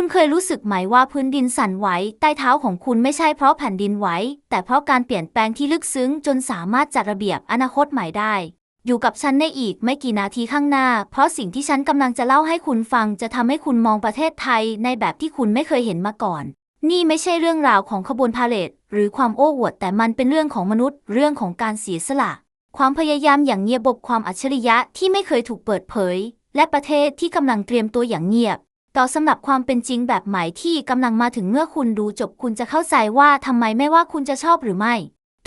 คุณเคยรู้สึกไหมว่าพื้นดินสั่นไหวใต้เท้าของคุณไม่ใช่เพราะแผ่นดินไหว แต่เพราะการเปลี่ยนแปลงที่ลึกซึ้งจนสามารถจัดระเบียบอนาคตใหม่ได้ อยู่กับฉันในอีกไม่กี่นาทีข้างหน้า เพราะสิ่งที่ฉันกำลังจะเล่าให้คุณฟัง จะทำให้คุณมองประเทศไทยในแบบที่คุณไม่เคยเห็นมาก่อน นี่ไม่ใช่เรื่องราวของขบวนพาเหรดหรือความโอ้อวด แต่มันเป็นเรื่องของมนุษย์ เรื่องของการเสียสละ ความพยายามอย่างเงียบบความอัจฉริยะที่ไม่เคยถูกเปิดเผย และประเทศที่กำลังเตรียมตัวอย่างเงียบ ต่อสำหรับความเป็นจริงแบบใหม่ที่กำลังมาถึงเมื่อคุณดูจบคุณจะเข้าใจว่าทำไมไม่ว่าคุณจะชอบหรือไม่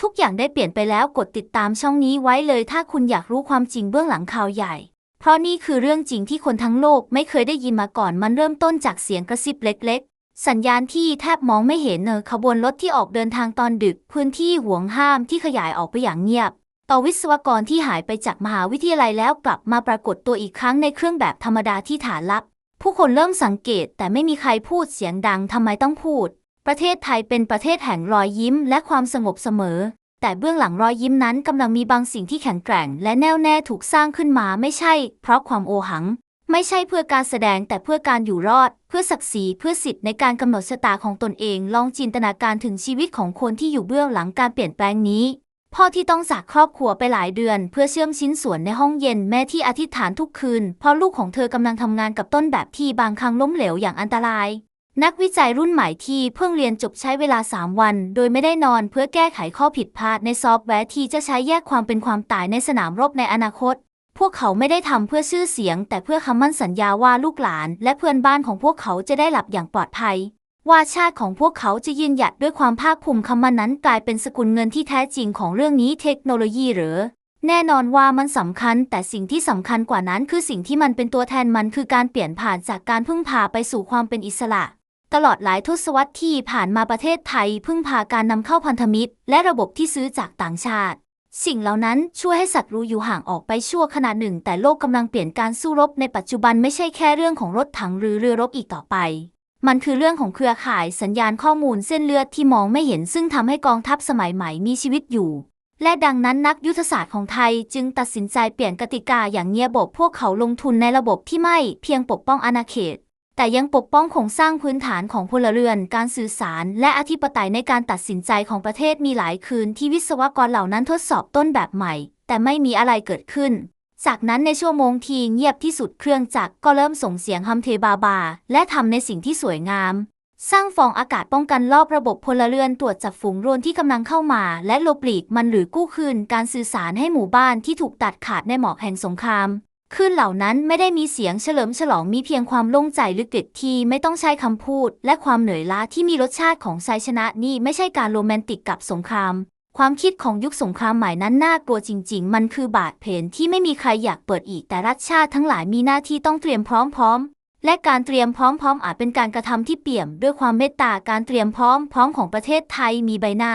ทุกอย่างได้เปลี่ยนไปแล้วกดติดตามช่องนี้ไว้เลย ถ้าคุณอยากรู้ความจริงเบื้องหลังข่าวใหญ่ เพราะนี่คือเรื่องจริงที่คนทั้งโลกไม่เคยได้ยินมาก่อนมันเริ่มต้นจากเสียงกระซิบเล็ก ๆ สัญญาณที่แทบมองไม่เห็นเนอขบวนรถที่ออกเดินทางตอนดึก พื้นที่ห่วงห้ามที่ขยายออกไปอย่างเงียบต่อวิศวกรที่หายไปจากมหาวิทยาลัยแล้วกลับมาปรากฏตัวอีกครั้งในเครื่องแบบธรรมดาที่ฐานลับ ผู้คนเริ่มสังเกตแต่ไม่มีใครพูดเสียงดังทำไมต้องพูด ประเทศไทยเป็นประเทศแห่งรอยยิ้มและความสงบเสมอ แต่เบื้องหลังรอยยิ้มนั้นกำลังมีบางสิ่งที่แข็งแกร่ง และแน่วแน่ถูกสร้างขึ้นมาไม่ใช่ เพราะความโอหัง ไม่ใช่เพื่อการแสดงแต่เพื่อการอยู่รอด เพื่อศักดิ์ศรีเพื่อสิทธิ์ในการกำหนดชะตาของตนเอง ลองจินตนาการถึงชีวิตของคนที่อยู่เบื้องหลังการเปลี่ยนแปลงนี้ พ่อที่ต้องจากครอบครัวไปหลายเดือน เพื่อเชื่อมชิ้นส่วนในห้องเย็นแม่ที่อธิษฐานทุกคืน เพราะลูกของเธอกำลังทำงานกับต้นแบบที่บางครั้งล้มเหลวอย่างอันตราย นักวิจัยรุ่นใหม่ที่เพิ่งเรียนจบใช้เวลา 3 วัน โดยไม่ได้นอนเพื่อแก้ไขข้อผิดพลาดในซอฟต์แวร์ที่จะใช้แยกความเป็นความตายในสนามรบในอนาคต พวกเขาไม่ได้ทำเพื่อชื่อเสียง แต่เพื่อคำมั่นสัญญาว่าลูกหลาน และเพื่อนบ้านของพวกเขาจะได้หลับอย่างปลอดภัย ว่าชาติของพวกเขาจะยืนหยัดด้วยความภาคภูมิคำมันนั้นกลายเป็นสกุลเงินที่แท้จริงของเรื่องนี้เทคโนโลยีหรือ แน่นอนว่ามันสำคัญ แต่สิ่งที่สำคัญกว่านั้นคือสิ่งที่มันเป็นตัวแทนมันคือการเปลี่ยนผ่านจากการพึ่งพาไปสู่ความเป็นอิสระ ตลอดหลายทศวรรษที่ผ่านมาประเทศไทย พึ่งพาการนำเข้าพันธมิตร และระบบที่ซื้อจากต่างชาติ สิ่งเหล่านั้นช่วยให้ศัตรูอยู่ห่างออกไปชั่วขณะหนึ่ง แต่โลกกำลังเปลี่ยนการสู้รบในปัจจุบันไม่ใช่แค่เรื่องของรถถังหรือเรือรบอีกต่อไป มันคือเรื่องของเครือข่ายสัญญาณข้อมูลเส้นเลือดที่มองไม่เห็นซึ่งทำให้กองทัพสมัยใหม่มีชีวิตอยู่ และดังนั้นนักยุทธศาสตร์ของไทยจึงตัดสินใจเปลี่ยนกติกาอย่างเงียบพวกเขาลงทุนในระบบที่ไม่เพียงปกป้องอาณาเขต แต่ยังปกป้องโครงสร้างพื้นฐานของพลเรือน การสื่อสาร และอธิปไตยในการตัดสินใจของประเทศมีหลายคืนที่วิศวกรเหล่านั้นทดสอบต้นแบบใหม่ แต่ไม่มีอะไรเกิดขึ้น จากนั้นในชั่วโมงที่เงียบที่สุดเครื่องจักรก็เริ่มส่งเสียงฮัมเทบาบา และทำในสิ่งที่สวยงาม สร้างฟองอากาศป้องกันรอบระบบพลเรือนตรวจจับฝูงโรนที่กำลังเข้ามา และหลบหลีกมันหรือกู้คืนการสื่อสารให้หมู่บ้านที่ถูกตัดขาดในหมอกแห่งสงครามคลื่นเหล่านั้นไม่ได้มีเสียงเฉลิมฉลองมีเพียงความโล่งใจลึกๆที่ไม่ต้องใช้คำพูด และความเหนื่อยล้าที่มีรสชาติของชัยชนะนี่ไม่ใช่การโรแมนติกกับสงคราม ความคิดของยุคสงครามใหม่นั้นน่ากลัวจริง ๆ มันคือบาดเพนที่ไม่มีใครอยากเปิดอีก แต่รัฐชาติทั้งหลายมีหน้าที่ต้องเตรียมพร้อมๆ และการเตรียมพร้อมๆ อาจเป็นการกระทำที่เปี่ยม ด้วยความเมตตา การเตรียมพร้อมพร้อมของประเทศไทยมีใบหน้า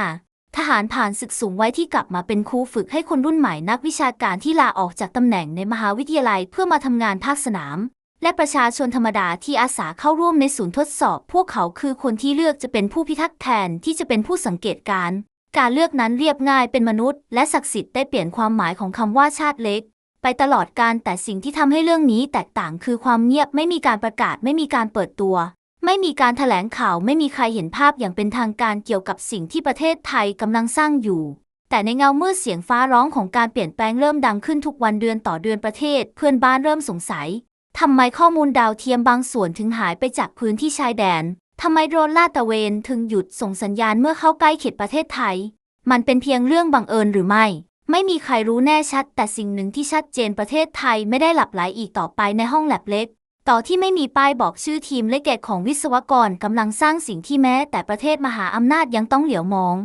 ทหารผ่านศึกสูงไว้ที่กลับมาเป็นครูฝึกให้คนรุ่นใหม่นักวิชาการที่ลาออกจากตำแหน่งในมหาวิทยาลัยเพื่อมาทำงานภาคสนาม และประชาชนธรรมดาที่อาสาเข้าร่วมในศูนย์ทดสอบ พวกเขาคือคนที่เลือกจะเป็นผู้พิทักษ์แทนที่จะเป็นผู้สังเกตการ การเลือกนั้นเรียบง่ายเป็นมนุษย์ และศักดิ์สิทธิ์ได้เปลี่ยนความหมายของคำว่าชาติเล็ก ไปตลอดการแต่สิ่งที่ทำให้เรื่องนี้แตกต่างคือความเงียบไม่มีการประกาศไม่มีการเปิดตัว ไม่มีการแถลงข่าวไม่มีใครเห็นภาพอย่างเป็นทางการเกี่ยวกับสิ่งที่ประเทศไทยกำลังสร้างอยู่ แต่ในเงามืดเสียงฟ้าร้องของการเปลี่ยนแปลงเริ่มดังขึ้นทุกวันเดือนต่อเดือนประเทศ เพื่อนบ้านเริ่มสงสัยทำไมข้อมูลดาวเทียมบางส่วนถึงหายไปจากพื้นที่ชายแดน ทำไมโดรนลาดตระเวนถึงหยุดส่งสัญญาณเมื่อเข้าใกล้เขตประเทศไทย มันเป็นเพียงเรื่องบังเอิญหรือไม่ ไม่มีใครรู้แน่ชัด แต่สิ่งหนึ่งที่ชัดเจนประเทศไทยไม่ได้หลับไหลอีกต่อไปในห้องแลบเล็ก ต่อที่ไม่มีป้ายบอกชื่อทีมและเกตของวิศวกรกำลังสร้างสิ่งที่แม้ แต่ประเทศมหาอำนาจยังต้องเหลียวมอง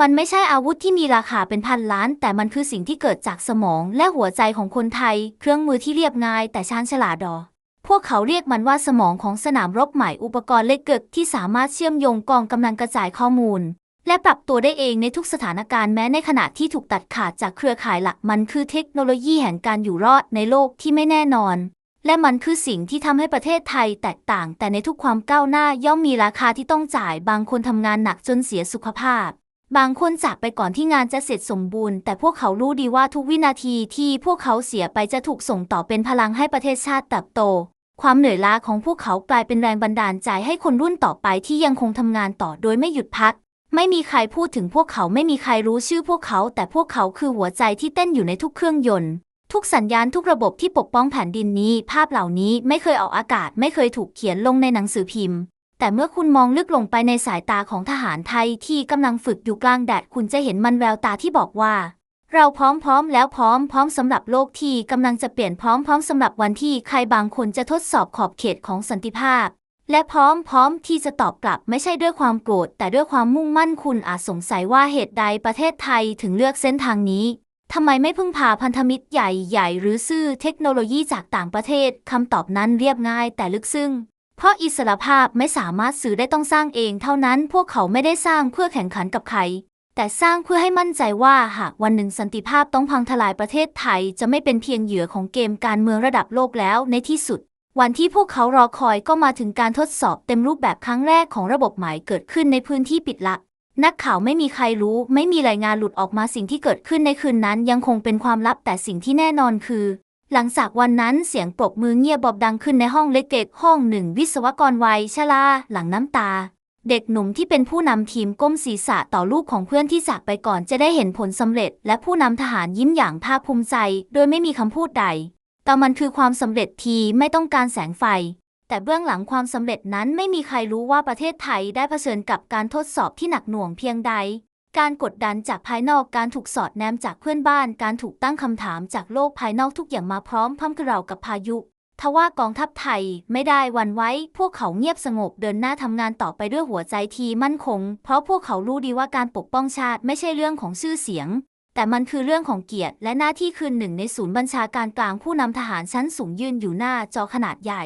มันไม่ใช่อาวุธที่มีราคาเป็นพันล้าน แต่มันคือสิ่งที่เกิดจากสมองและหัวใจของคนไทย เครื่องมือที่เรียบง่าย แต่ชาญฉลาดดอ พวกเขาเรียกมันว่าสมองของสนามรบใหม่อุปกรณ์เล็กเกิดที่สามารถเชื่อมโยงกองกำลังกระจายข้อมูล และปรับตัวได้เองในทุกสถานการณ์แม้ในขณะที่ถูกตัดขาดจากเครือข่ายหลักมันคือเทคโนโลยีแห่งการอยู่รอดในโลกที่ไม่แน่นอน และมันคือสิ่งที่ทำให้ประเทศไทยแตกต่าง แต่ในทุกความก้าวหน้าย่อมมีราคาที่ต้องจ่ายบางคนทำงานหนักจนเสียสุขภาพ บางคนจากไปก่อนที่งานจะเสร็จสมบูรณ์ แต่พวกเขารู้ดีว่าทุกวินาทีที่พวกเขาเสียไปจะถูกส่งต่อเป็นพลังให้ประเทศชาติเติบโต ความเหนื่อยล้าของพวกเขากลายเป็นแรงบันดาลใจให้คนรุ่นต่อไปที่ยังคงทำงานต่อโดยไม่หยุดพัก ไม่มีใครพูดถึงพวกเขาไม่มีใครรู้ชื่อพวกเขา แต่พวกเขาคือหัวใจที่เต้นอยู่ในทุกเครื่องยนต์ ทุกสัญญาณทุกระบบที่ปกป้องแผ่นดินนี้ ภาพเหล่านี้ไม่เคยออกอากาศ ไม่เคยถูกเขียนลงในหนังสือพิมพ์ แต่เมื่อคุณมองลึกลงไปในสายตาของทหารไทยที่กำลังฝึกอยู่กลางแดดคุณจะเห็นมันแววตาที่บอกว่า เราพร้อมๆแล้วพร้อมพร้อมสำหรับโลกที่กำลังจะเปลี่ยนพร้อมพร้อมสำหรับวันที่ใครบางคนจะทดสอบขอบเขตของสันติภาพ และพร้อมพร้อมที่จะตอบกลับไม่ใช่ด้วยความโกรธแต่ด้วยความมุ่งมั่นคุณอาจสงสัยว่าเหตุใดประเทศไทยถึงเลือกเส้นทางนี้ทำไมไม่พึ่งพาพันธมิตรใหญ่ๆหรือซื้อเทคโนโลยีจากต่างประเทศคำตอบนั้นเรียบง่ายแต่ลึกซึ้ง เพราะอิสรภาพไม่สามารถสื่อได้ต้องสร้างเองเท่านั้นพวกเขาไม่ได้สร้างเพื่อแข่งขันกับใคร แต่สร้างเพื่อให้มั่นใจว่าหากวันหนึ่งสันติภาพต้องพังทลายประเทศไทย จะไม่เป็นเพียงเหยื่อของเกมการเมืองระดับโลกแล้วในที่สุด วันที่พวกเขารอคอยก็มาถึงการทดสอบเต็มรูปแบบครั้งแรกของระบบใหม่เกิดขึ้นในพื้นที่ปิดลักนักข่าวไม่มีใครรู้ ไม่มีรายงานหลุดออกมาสิ่งที่เกิดขึ้นในคืนนั้นยังคงเป็นความลับแต่สิ่งที่แน่นอนคือ หลังจากวันนั้นเสียงปรบมือเงียบบอบดังขึ้นในห้องเล็กๆห้องหนึ่งวิศวกรวัยชราหลังน้ำตา เด็กหนุ่มที่เป็นผู้นำทีมก้มศีรษะต่อลูกของเพื่อนที่จากไปก่อนจะได้เห็นผลสำเร็จ และผู้นำทหารยิ้มอย่างภาคภูมิใจ โดยไม่มีคำพูดใด แต่มันคือความสำเร็จที่ไม่ต้องการแสงไฟ แต่เบื้องหลังความสำเร็จนั้นไม่มีใครรู้ว่าประเทศไทยได้เผชิญกับการทดสอบที่หนักหน่วงเพียงใด การกดดันจากภายนอกการถูกสอดแนมจากเพื่อนบ้าน การถูกตั้งคำถามจากโลกภายนอกทุกอย่างมาพร้อมพร้อมกับเรากับพายุทว่ากองทัพไทยไม่ได้วันไว้ พวกเขาเงียบสงบเดินหน้าทำงานต่อไปด้วยหัวใจทีมั่นคง เพราะพวกเขารู้ดีว่าการปกป้องชาติไม่ใช่เรื่องของชื่อเสียง แต่มันคือเรื่องของเกียรติและหน้าที่คืนหนึ่งในศูนย์บัญชาการกลางผู้นำทหารชั้นสูงยืนอยู่หน้าจอขนาดใหญ่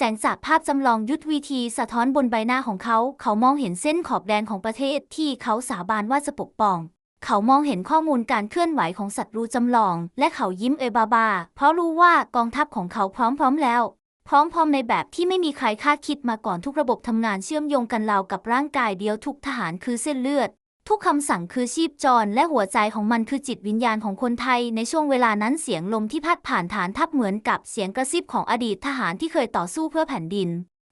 แสงจากภาพจำลองยุทธวิธีสะท้อนบนใบหน้าของเขา เขามองเห็นเส้นขอบแดนของประเทศที่เขาสาบานว่าจะปกป้อง เขามองเห็นข้อมูลการเคลื่อนไหวของศัตรูจำลอง และเขายิ้มเอบาบา เพราะรู้ว่ากองทัพของเขาพร้อมๆแล้ว พร้อมๆในแบบที่ไม่มีใครคาดคิดมาก่อนทุกระบบทำงานเชื่อมโยงกันราวกับร่างกายเดียวทุกทหารคือเส้นเลือด ทุกคำสั่งคือชีพจรและหัวใจของมันคือจิตวิญญาณของคนไทย ในช่วงเวลานั้นเสียงลมที่พัดผ่านฐานทัพเหมือนกับเสียงกระซิบของอดีตทหารที่เคยต่อสู้เพื่อแผ่นดิน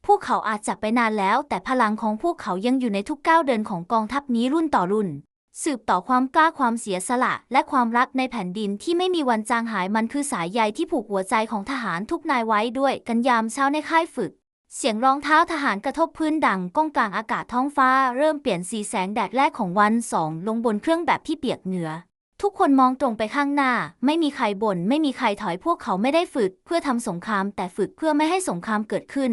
พวกเขาอาจจากไปนานแล้ว แต่พลังของพวกเขายังอยู่ในทุกก้าวเดินของกองทัพนี้รุ่นต่อรุ่น สืบต่อความกล้าความเสียสละ และความรักในแผ่นดินที่ไม่มีวันจางหายมันคือสายใยที่ผูกหัวใจของทหารทุกนายไว้ด้วยกันยามเช้าในค่ายฝึก เสียงรองเท้าทหารกระทบพื้นดังก้องกลางอากาศท้องฟ้า เริ่มเปลี่ยนสีแสงแดดแรกของวันสองลงบนเครื่องแบบที่เปียกเหงื่อทุกคนมองตรงไปข้างหน้า ไม่มีใครบ่นไม่มีใครถอยพวกเขาไม่ได้ฝึก เพื่อทำสงคราม แต่ฝึกเพื่อไม่ให้สงครามเกิดขึ้น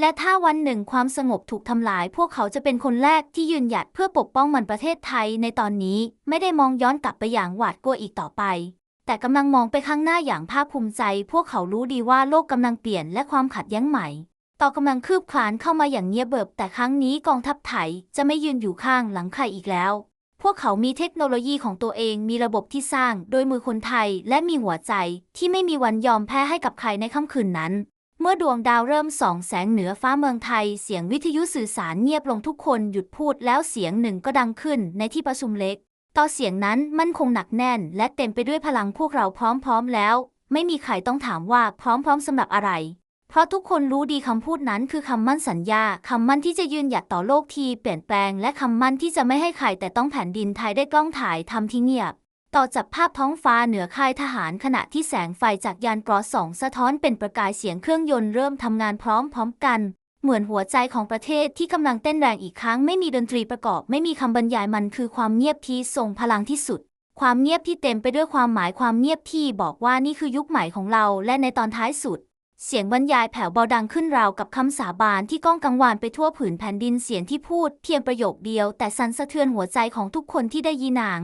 และถ้าวันหนึ่งความสงบถูกทำลาย พวกเขาจะเป็นคนแรกที่ยืนหยัดเพื่อปกป้องมันประเทศไทยในตอนนี้ไม่ได้มองย้อนกลับไปอย่างหวาดกลัวอีกต่อไปแต่กำลังมองไปข้างหน้าอย่างภาคภูมิใจ พวกเขารู้ดีว่าโลกกำลังเปลี่ยนและความขัดแย้งใหม่ ต่อกำลังคืบคลานเข้ามาอย่างเงียบเบิบ แต่ครั้งนี้กองทัพไทยจะไม่ยืนอยู่ข้างหลังใครอีกแล้ว พวกเขามีเทคโนโลยีของตัวเองมีระบบที่สร้างโดยมือคนไทยและมีหัวใจที่ไม่มีวันยอมแพ้ให้กับใครในค่ำคืนนั้น เมื่อดวงดาวเริ่มส่องแสงเหนือฟ้าเมืองไทย เสียงวิทยุสื่อสารเงียบลงทุกคนหยุดพูดแล้วเสียงหนึ่งก็ดังขึ้นในที่ประชุมเล็กต่อเสียงนั้นมั่นคงหนักแน่น และเต็มไปด้วยพลังพวกเราพร้อมๆแล้ว ไม่มีใครต้องถามว่าพร้อมๆสำหรับอะไร เพราะทุกคนรู้ดีคำพูดนั้นคือคำมั่นสัญญาคำมั่นที่จะยืนหยัดต่อโลกที่เปลี่ยนแปลง และคำมั่นที่จะไม่ให้ใครแต่ต้องแผ่นดินไทยได้กล้องถ่ายทำที่เงียบ ต่อจากภาพท้องฟ้าเหนือค่ายทหารขณะที่แสงไฟจากยานกรอสองสะท้อนเป็นประกายเสียงเครื่องยนต์เริ่มทำงานพร้อมๆกัน เหมือนหัวใจของประเทศที่กำลังเต้นแรงอีกครั้งไม่มีดนตรีประกอบ ไม่มีคำบรรยายมันคือความเงียบที่ทรงพลังที่สุดความเงียบที่เต็มไปด้วยความหมายความเงียบที่บอกว่านี่คือยุคใหม่ของเรา และในตอนท้ายสุด เสียงบรรยายแผ่วเบาดังขึ้นราวกับคำสาบานที่ก้องกังวานไปทั่วผืนแผ่นดินเสียงที่พูดเพียงประโยคเดียว แต่สั่นสะเทือนหัวใจของทุกคนที่ได้ยินนาง